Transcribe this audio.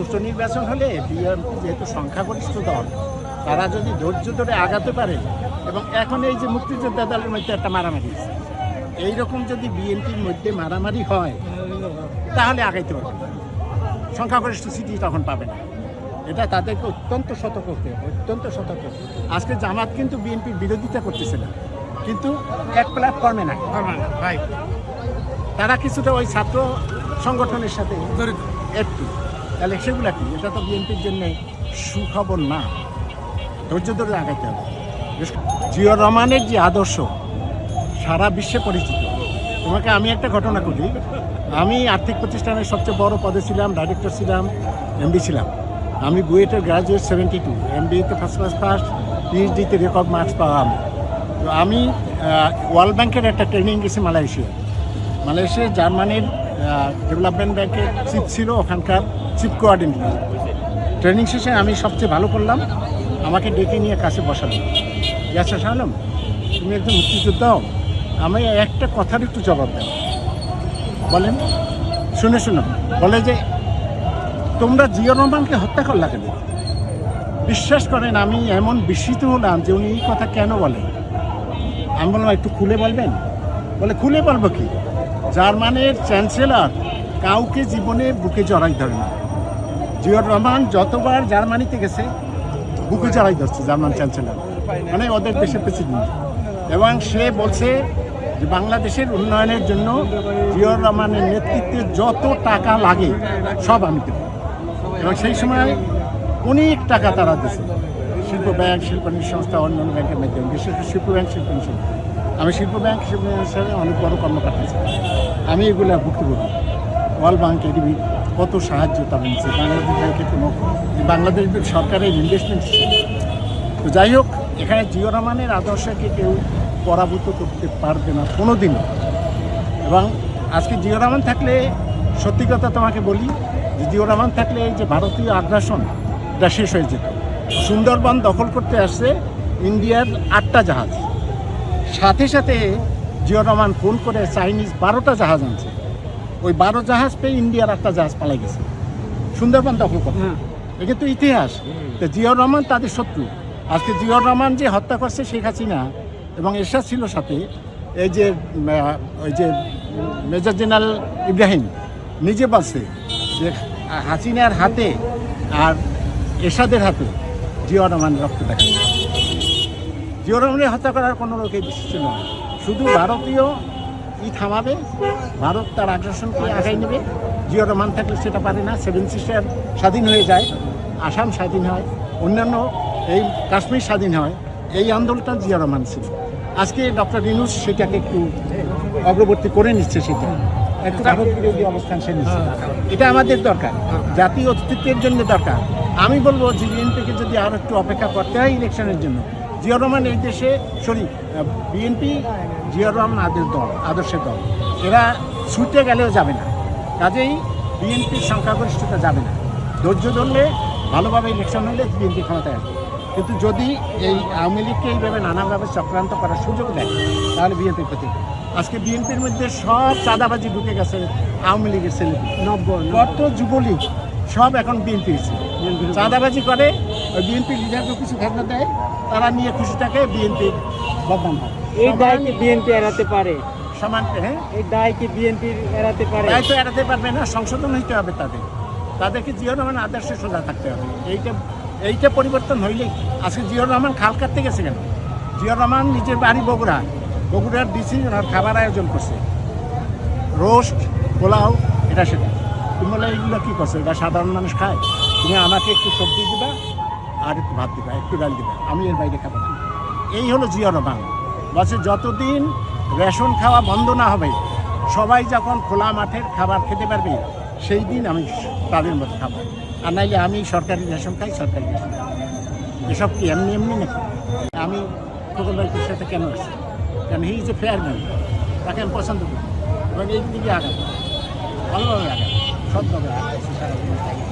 সুষ্ঠু নির্বাচন হলে বিএনপি যেহেতু সংখ্যাগরিষ্ঠ দল তারা যদি ধৈর্য ধরে আগাতে পারে এবং এখন এই যে মুক্তিযোদ্ধা দলের মধ্যে একটা মারামারি এইরকম যদি বিএনপির মধ্যে মারামারি হয় তাহলে আগাইতে পারবে সংখ্যাগরিষ্ঠ সিটি তখন পাবে না। এটা তাদেরকে অত্যন্ত সতর্ক হতে হবে অত্যন্ত সতর্ক আজকে জামাত কিন্তু বিএনপির বিরোধিতা করতেছে না কিন্তু এক প্ল্যাটফর্মে না ভাই তারা কিছুটা ওই ছাত্র সংগঠনের সাথে একটু। তাহলে সেগুলা কি? এটা তো বিএনপির জন্য সুখবর না। ধৈর্য ধরে আগাইতে হবে। জিয়র রহমানের যে আদর্শ, সারা বিশ্বে পরিচিত। তোমাকে আমি একটা ঘটনা করি আমি আর্থিক প্রতিষ্ঠানের সবচেয়ে বড় পদে ছিলাম ডাইরেক্টর ছিলাম এমডি ছিলাম। আমি বুয়েটের গ্রাজুয়েট সেভেন্টি টু এমবিএতে ফার্স্ট ক্লাস ফার্স্ট পিএইচডিতে রেকর্ড মার্কস পাওয়া আমি। তো আমি ওয়ার্ল্ড ব্যাংকের একটা ট্রেনিং গেছি মালয়েশিয়া মালয়েশিয়া জার্মানির ডেভেলপমেন্ট ব্যাংকের চিফ ছিল ওখানকার। চিফ কোঅর্ডিনেটর ট্রেনিং শেষে আমি সবচেয়ে ভালো করলাম, আমাকে ডেকে নিয়ে কাছে বসালাম ইয়াসা সালাম তুমি একদম মুক্তিযোদ্ধা হও। আমি একটা কথার একটু জবাব দাও। বলেন, শুনে শুনো। বলে যে, তোমরা জিয়া রহমানকে হত্যা করলা কেন? বিশ্বাস করেন, আমি এমন বিস্মিত হলাম যে উনি এই কথা কেন বলেন? আমি বললাম, একটু খুলে বলবেন? বলে, খুলে বলব কি? জার্মানের চ্যান্সেলর কাউকে জীবনে বুকে জড়াই ধরে না। জিয়র রহমান যতবার জার্মানিতে গেছে, বুকে জড়াই ধরছে জার্মান চ্যান্সেলর। মানে ওদের দেশের প্রেসিডেন্ট। এবং সে বলছে যে বাংলাদেশের উন্নয়নের জন্য জিয়র রহমানের নেতৃত্বে যত টাকা লাগে, সব আমি দেবো। এবং সেই সময় অনেক টাকা তারা দিয়েছে। শিল্প ব্যাংক শিল্পানী সংস্থা, অন্যান্য ব্যাংকের মাধ্যমে, বিশেষ করে শিল্প ব্যাংক, শিল্প সংস্থা। আমি শিল্প ব্যাংক, শিল্প হিসাবে অনেক বড় কর্মকর্তা আমি এগুলো ভুক্তভোগী। ওয়ার্ল্ড ব্যাংক, এডিবি কত সাহায্য তারা নিচ্ছে বাংলাদেশ ব্যাংকে কোনো বাংলাদেশ সরকারের ইনভেস্টমেন্ট তো যাই হোক, এখানে জিও রহমানের আদর্শকে কেউ পরাভূত করতে পারবে না কোনো দিনও এবং আজকে জিও রহমান থাকলে, সত্যি কথা তোমাকে বলি, যে জিও রহমান থাকলে এই যে ভারতীয় আগ্রাসন, এটা শেষ হয়ে যেত। সুন্দরবন দখল করতে আসছে ইন্ডিয়ার আটটা জাহাজ। সাথে সাথে জিও রহমান ফোন করে চাইনিজ বারোটা জাহাজ আনছে। ওই বারো জাহাজ পেয়ে ইন্ডিয়ার একটা জাহাজ পালাই গেছে। সুন্দরবন দখল করতে। এটা তো ইতিহাস। তো জিয়াউর রহমান তাদের শত্রু। আজকে জিয়াউর রহমান যে হত্যা করছে শেখ হাসিনা এবং এরশাদ ছিল সাথে এই যে ওই যে মেজর জেনারেল ইব্রাহিম নিজে বলছে যে হাসিনার হাতে আর এরশাদের হাতে জিয়াউর রহমান রক্ত দেখা। জিয়াউর রহমানের হত্যা করার কোনো লোকেই বিশ্বাস ছিল না। শুধু ভারতীয় থামাবে ভারত তার আগ্রাসনকে আগাই নেবে। জিও রহমান থাকলে সেটা পারে না সেভেন সিস্টার স্বাধীন হয়ে যায় আসাম স্বাধীন হয় অন্যান্য এই কাশ্মীর স্বাধীন হয় এই আন্দোলনটা জিয়া রহমান ছিল। আজকে ডক্টর রিনুস সেটাকে একটু অগ্রবর্তী করে নিচ্ছে সেটা। একটু ভারত বিরোধী অবস্থান সে নিচ্ছে। এটা আমাদের দরকার জাতীয় অস্তিত্বের জন্য দরকার। আমি বলব যে বিএনপিকে যদি আরও একটু অপেক্ষা করতে হয় ইলেকশনের জন্য জিয়া রহমান এই দেশে সরি বিএনপি জিয়া রহমান আদের দল আদর্শের দল। এরা ছুটে গেলেও যাবে না। কাজেই বিএনপির সংখ্যাগরিষ্ঠতা যাবে না। ধৈর্য ধরলে ভালোভাবে ইলেকশন হলে বিএনপি ক্ষমতায় আসবে। কিন্তু যদি এই আওয়ামী লীগকে এইভাবে নানাভাবে চক্রান্ত করার সুযোগ দেয় তাহলে বিএনপির ক্ষতি আজকে বিএনপির মধ্যে সব চাঁদাবাজি ঢুকে গেছে আওয়ামী লীগের ছেলে নব্বই কত যুবলীগ সব এখন বিএনপি চাঁদাবাজি করে ওই বিএনপি লিডারকে কিছু খেলনা দেয় তারা নিয়ে খুশি থাকে বিএনপি বদনাম হয়। এই দায় কি বিএনপি এড়াতে পারে? সমান হ্যাঁ? এই দায় কি বিএনপি এড়াতে পারে? দায় তো এড়াতে পারবে না সংশোধন হইতে হবে তাদের। তাদেরকে জিয়র রহমান আদর্শে সোজা থাকতে হবে। এইটা এইটা পরিবর্তন হইলেই আজকে জিয়র রহমান খাল কাটতে গেছে কেন? জিয়র রহমান নিজের বাড়ি বগুড়া। বগুড়ার ডিসি ওনার খাবার আয়োজন করছে। রোস্ট পোলাও এটা সেটা। তুমি বলে এইগুলো কী করছ? এটা সাধারণ মানুষ খায়? তুমি আমাকে একটু সবজি দিবা আর একটু ভাত দিবা, একটু ডাল দিবা, আমি এর বাইরে খাব না। এই হলো জিয়া রহমান বলছে যতদিন রেশন খাওয়া বন্ধ না হবে, সবাই যখন খোলা মাঠের খাবার খেতে পারবে, সেই দিন আমি তাদের মতো খাব। আর নাইলে আমি সরকারি রেশন খাই, সরকারি রেশন। এসব কি এমনি এমনি নাকি? আমি খোকন ভাইয়ের সাথে কেন আসছি কারণ he is a fair man. তাকে আমি পছন্দ করি। এবং এই দিকে আগাবো। ভালোভাবে আগাবো। সৎভাবে আগাবো।